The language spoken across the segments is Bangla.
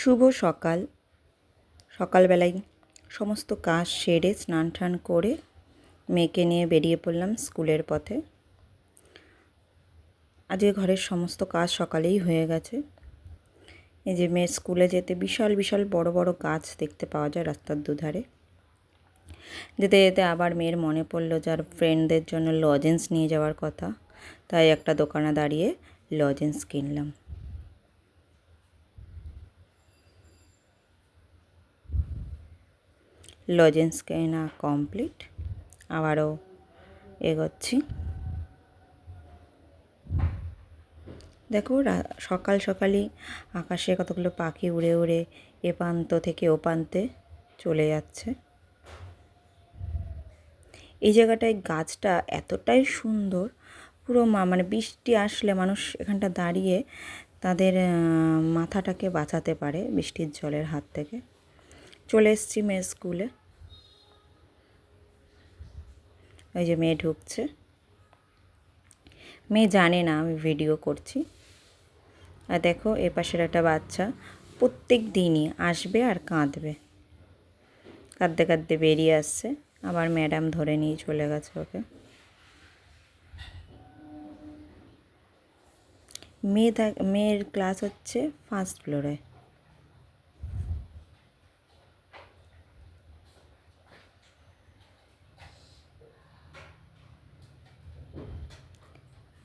শুভ সকাল। সকালবেলায় সমস্ত কাজ সেরে স্নান টান করে মেয়েকে নিয়ে বেরিয়ে পড়লাম স্কুলের পথে। আজকে ঘরের সমস্ত কাজ সকালেই হয়ে গেছে। এই যে মেয়ের স্কুলে যেতে বিশাল বিশাল বড় বড় গাছ দেখতে পাওয়া যায় রাস্তার দুধারে। যেতে যেতে আবার মেয়ের মনে পড়ল যার ফ্রেন্ডদের জন্য লজেন্স নিয়ে যাওয়ার কথা। তাই একটা দোকানে দাঁড়িয়ে লজেন্স কিনলাম। লজেন্স কেনা কমপ্লিট। আবারও এগোচ্ছি। দেখো সকাল সকালই আকাশে কতগুলো পাখি উড়ে উড়ে এ প্রান্ত থেকে ও প্রান্তে চলে যাচ্ছে। এই জায়গাটায় গাছটা এতটাই সুন্দর, পুরো মানে বৃষ্টি আসলে মানুষ এখানটা দাঁড়িয়ে তাদের মাথাটাকে বাঁচাতে পারে বৃষ্টির জলের হাত থেকে। চলে এসেছি মেয়ের স্কুলে। ওই যে মেয়ে ঢুকছে। মেয়ে জানে না আমি ভিডিও করছি। আর দেখো, এ পাশের একটা বাচ্চা প্রত্যেক দিনই আসবে আর কাঁদবে। কাঁদতে কাঁদতে বেরিয়ে আসছে। আবার ম্যাডাম ধরে নিয়ে চলে গেছে ওকে। মেয়ে মেয়ের ক্লাস হচ্ছে ফার্স্ট ফ্লোরে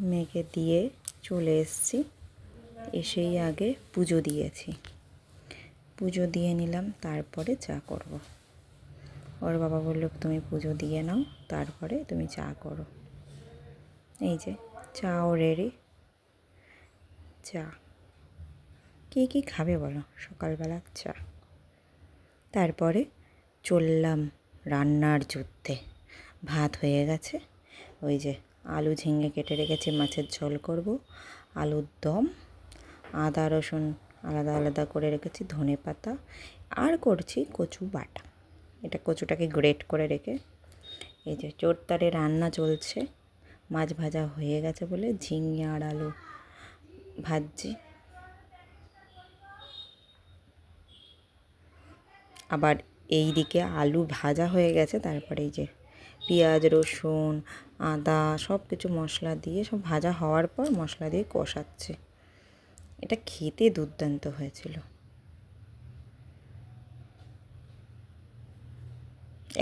মেয়েকে দিয়ে চলে এসেছি। এসেই আগে পুজো দিয়েছি। পুজো দিয়ে নিলাম, তারপরে চা করব। ওর বাবা বলল, তুমি পুজো দিয়ে নাও, তারপরে তুমি চা করো। এই যে, চাও রেডি। চা। কে কী খাবে বলো? সকালবেলা চা। তারপরে চললাম রান্নার যুদ্ধে। ভাত হয়ে গেছে। ওই যে আলু ঝিঙে কেটে রেখেছি, মাছের ঝোল করব। আলুর দম, আদা, রসুন আলাদা আলাদা করে রেখেছি, ধনে পাতা, আর করছি কচু বাটা। এটা কচুটাকে গ্রেট করে রেখে এই যে চোরতারে রান্না চলছে, মাছ ভাজা হয়ে গেছে বলে ঝিঙে আর আলু ভাজছি। আবার এই দিকে আলু ভাজা হয়ে গেছে, তারপরে এই যে পেঁয়াজ, রসুন আদা সব কিছু মশলা দিয়ে, সব ভাজা হওয়ার পর মশলা দিয়ে কষাচ্ছে। এটা খেতে দুর্দান্ত হয়েছিল।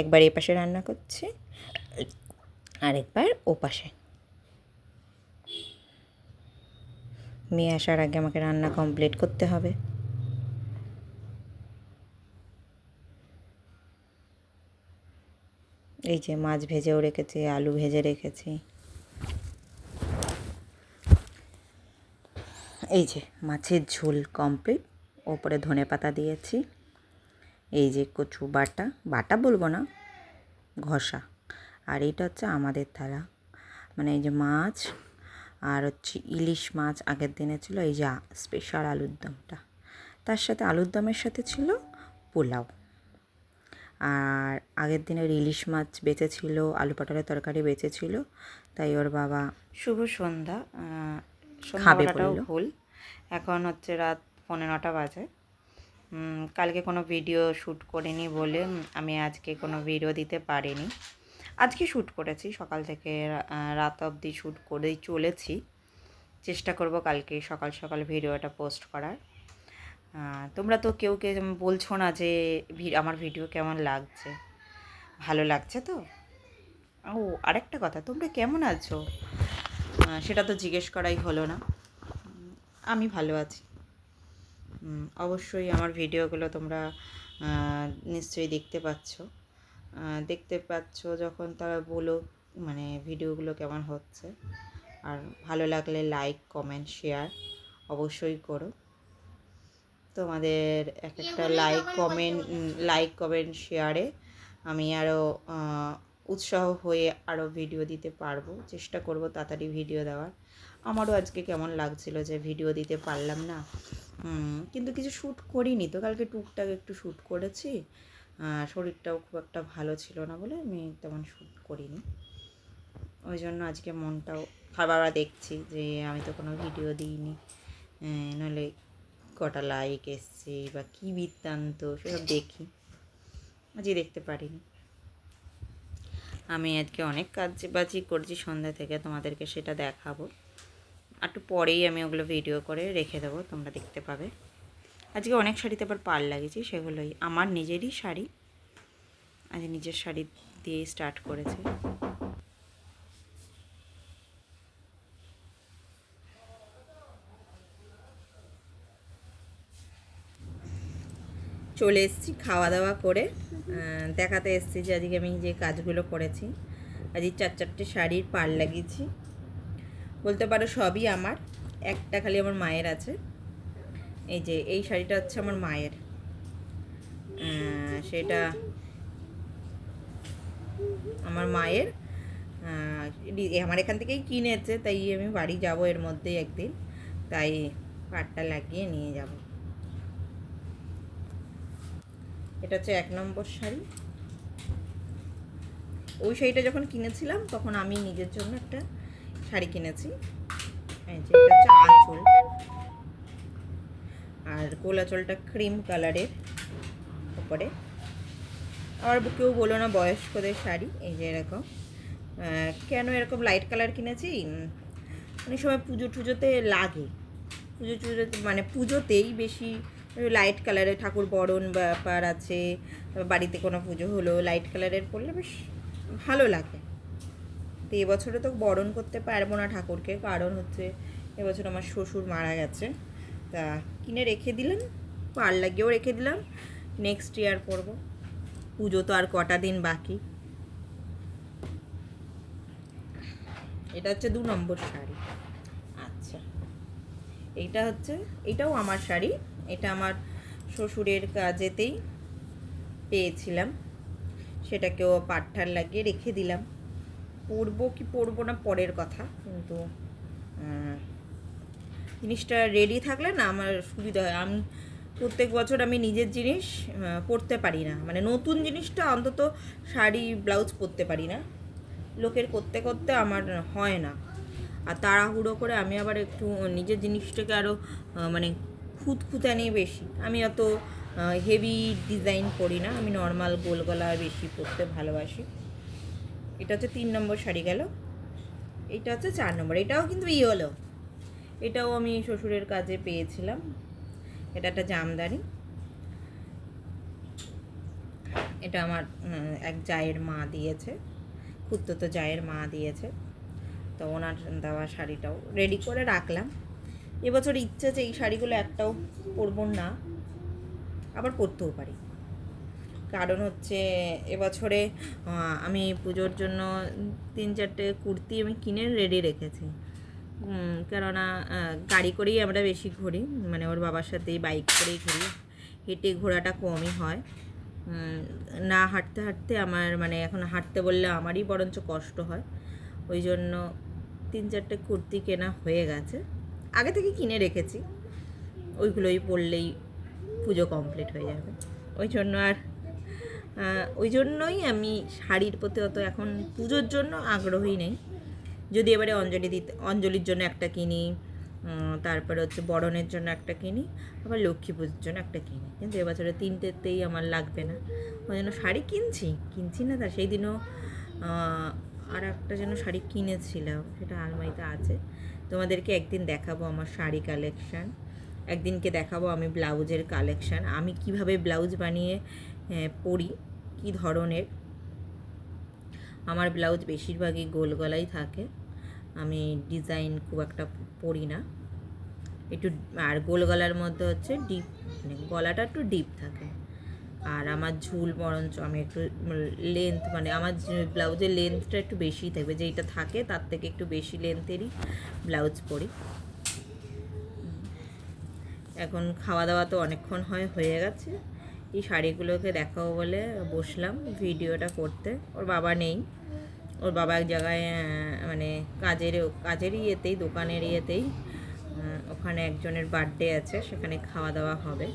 একবার এ পাশে রান্না করছি, আরেকবার ও পাশে মেয়ে আসার আগে আমাকে রান্না কমপ্লিট করতে হবে। এই যে মাছ ভেজেও রেখেছি, আলু ভেজে রেখেছি। এই যে মাছের ঝোল কমপ্লিট ওপরে ধনে পাতা দিয়েছি। এই যে কচু বাটা বাটা বলব না, ঘষা। আর এইটা হচ্ছে আমাদের থালা। মানে এই যে মাছ আর হচ্ছে ইলিশ মাছ আগের দিনে ছিল, এই যে স্পেশাল আলুর দমটা। তার সাথে আলুর দমের সাথে ছিল পোলাও। আর আগের দিনের ইলিশ মাছ বেঁচে ছিল আলু পটলের তরকারি বেঁচে ছিল তাই ওর বাবা শুভ সন্ধ্যা। খাবে ভুল। এখন হচ্ছে রাত পৌনে নটা বাজে। কালকে কোনো ভিডিও শ্যুট করিনি বলে আমি আজকে কোনো ভিডিও দিতে পারিনি। আজকে শ্যুট করেছি সকাল থেকে রাত অবধি শ্যুট করেই চলেছি। চেষ্টা করব কালকে সকাল সকাল ভিডিওটা পোস্ট করার। তোমরা তো কেউ কেউ বলছো না যে আমার ভিডিও কেমন লাগছে। ভালো লাগছে তো? ও, আরেকটা কথা, তোমরা কেমন আছো? সেটা তো জিজ্ঞেস করাই হলো না। আমি ভালো আছি। অবশ্যই আমার ভিডিওগুলো তোমরা নিশ্চয়ই দেখতে পাচ্ছ। দেখতে পাচ্ছ যখন তারা বলো মানে ভিডিওগুলো কেমন হচ্ছে। আর ভালো লাগলে লাইক কমেন্ট শেয়ার অবশ্যই করো। তোমাদের এক একটা লাইক কমেন্ট লাইক কমেন্ট শেয়ারে আমি আরও উৎসাহ হয়ে আরও ভিডিও দিতে পারব। চেষ্টা করব তাড়াতাড়ি ভিডিও দেওয়ার। আমারও আজকে কেমন লাগছিল যে ভিডিও দিতে পারলাম না। কিন্তু কিছু শ্যুট করিনি তো। কালকে টুকটাক একটু শ্যুট করেছি। শরীরটাও খুব একটা ভালো ছিল না বলে আমি তেমন শ্যুট করিনি। ওই জন্য আজকে মনটাও খাবার দেখছি যে আমি তো কোনো ভিডিও দিইনি। নইলে কটা লাইক এসছে বা কী বৃত্তান্ত, সেসব দেখি। আজকে দেখতে পারিনি। আমি আজকে অনেক কাজ বাজি করছি, সন্ধ্যা থেকে তোমাদেরকে সেটা দেখাবো। একটু পরেই আমি ওগুলো ভিডিও করে রেখে দেবো, তোমরা দেখতে পাবে। আজকে অনেক শাড়িতে আবার পার লাগিয়েছি সেগুলোই আমার নিজেরই শাড়ি। আজ নিজের শাড়ি দিয়ে স্টার্ট করেছি। চলে এসেছি খাওয়া দাওয়া করে। দেখাতে এসেছি যে আজকে আমি যে কাজগুলো করেছি। আজকে চার চারটে শাড়ির পার লাগিয়েছি। বলতে পারো সবই আমার, একটা খালি আমার মায়ের আছে। এই যে, এই শাড়িটা হচ্ছে আমার মায়ের। সেটা আমার মায়ের। আমার এখান থেকেই কিনেছে, তাই আমি বাড়ি যাব এর মধ্যেই একদিন। তাই পাটটা লাগিয়ে নিয়ে যাব। এটা হচ্ছে এক নম্বর শাড়ি। ওই শাড়িটা যখন কিনেছিলাম, তখন আমি নিজের জন্য একটা শাড়ি কিনেছি। এটা হচ্ছে আঁচল। আর গোলাচলটা ক্রিম কালারের উপরে আবার কেউ বলো না বয়স্কদের শাড়ি, এই যে এরকম। কেন এরকম লাইট কালার কিনেছি? অনেক সময় পুজো টুজোতে লাগে। পুজো টুজোতে মানে পুজোতেই বেশি লাইট কালারের ঠাকুর বরণ ব্যাপার আছে, বাড়িতে কোনো পুজো হলো লাইট কালারের পরলে বেশ ভালো লাগে। তো এবছরে তো বরণ করতে পারব না ঠাকুরকে, কারণ হচ্ছে এবছর আমার শ্বশুর মারা গেছে। তা কিনে রেখে দিলাম পার লাগিয়েও রেখে দিলাম নেক্সট ইয়ার পরবো পুজো তো আর কটা দিন বাকি। এটা হচ্ছে দু নম্বর শাড়ি। আচ্ছা এইটা হচ্ছে, এটাও আমার শাড়ি। এটা আমার শ্বশুরের কাজেতেই পেয়েছিলাম। সেটাকেও পাট্টার লাগিয়ে রেখে দিলাম। পরবো কি পরবো না পরের কথা, কিন্তু জিনিসটা রেডি থাকলে না আমার সুবিধা হয়। আমি, প্রত্যেক বছর আমি নিজের জিনিস পরতে পারি না। মানে নতুন জিনিসটা অন্তত শাড়ি, ব্লাউজ পরতে পারি না। লোকের করতে করতে আমার হয় না। আর তাড়াহুড়ো করে আমি আবার একটু নিজের জিনিসটাকে আরও মানে খুঁতখুঁতানি বেশি। আমি অত হেভি ডিজাইন করি না। আমি নর্মাল গোল গলা বেশি পরতে ভালোবাসি। এটা হচ্ছে তিন নম্বর শাড়ি গেল। এটা হচ্ছে চার নম্বর। এটাও কিন্তু ই হলো এটাও আমি শ্বশুরের কাজে পেয়েছিলাম। এটা একটা জামদানি। এটা আমার এক জায়ের মা দিয়েছে। খুদ্দতো জায়ের মা দিয়েছে। তো ওনার দেওয়া শাড়িটাও রেডি করে রাখলাম। এবছর ইচ্ছে যে এই শাড়িগুলো একটাও পরবো না, আবার পরতেও পারি। কারণ হচ্ছে এবছরে আমি পুজোর জন্য তিন চারটে কুর্তি আমি কিনে রেডি রেখেছি। কেননা গাড়ি করেই আমরা বেশি ঘুরি মানে ওর বাবার সাথেই বাইক করেই ঘুরি, হেঁটে ঘোরাটা কমই হয়। না হাঁটতে হাঁটতে আমার মানে এখন হাঁটতে বললে আমারই বরঞ্চ কষ্ট হয়। ওই জন্য তিন চারটে কুর্তি কেনা হয়ে গেছে। আগে থেকে কিনে রেখেছি। ওইগুলোই পরলেই পুজো কমপ্লিট হয়ে যাবে। ওই জন্য আর ওই জন্যই আমি শাড়ির প্রতি অত এখন পুজোর জন্য আগ্রহী নেই। যদি এবারে অঞ্জলি দিতে, অঞ্জলির জন্য একটা কিনি তারপরে হচ্ছে বরণের জন্য একটা কিনি, আবার লক্ষ্মী পুজোর জন্য একটা কিনি। কিন্তু এবছরে তিনটেতেই আমার লাগবে না। ওই জন্য শাড়ি কিনছি কিনছি না তা সেই দিনও আর একটা যেন শাড়ি কিনেছিলাম, সেটা আলমারিতে আছে। তোমাদেরকে একদিন দেখাবো আমার শাড়ি কালেকশান একদিনকে দেখাবো আমি ব্লাউজের কালেকশান আমি কীভাবে ব্লাউজ বানিয়ে আহ, পরি কী ধরনের? আমার ব্লাউজ বেশিরভাগই গোল গলাই থাকে। আমি ডিজাইন খুব একটা পরি না। একটু আর গোল গলার মধ্যে হচ্ছে ডিপ মানে গলাটা একটু ডিপ থাকে। আর আমার ঝুল বরঞ্চ আমি একটু লেন্থ মানে আমার ব্লাউজের লেন্থটা একটু বেশিই থাকবে, যেইটা থাকে তার থেকে একটু বেশি লেন্থেরই ব্লাউজ পরি। এখন খাওয়া দাওয়া তো অনেকক্ষণ হয়, হয়ে গেছে। এই শাড়িগুলোকে দেখাবো বলে বসলাম ভিডিওটা করতে। ওর বাবা নেই। ওর বাবা এক জায়গায় মানে কাজের কাজের ইয়েতেই, দোকানের ইয়েতেই। ওখানে একজনের বার্থডে আছে, সেখানে খাওয়া দাওয়া হবে।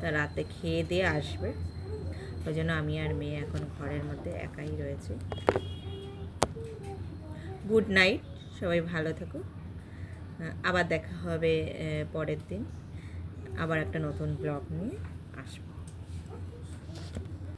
তা রাতে খেয়ে দিয়ে আসবে। ওই জন্য আমি আর মেয়ে এখন ঘরের মধ্যে একাই রয়েছে। গুড নাইট সবাই ভালো থেকো। আবার দেখা হবে পরের দিন। আবার একটা নতুন ব্লগ নিয়ে।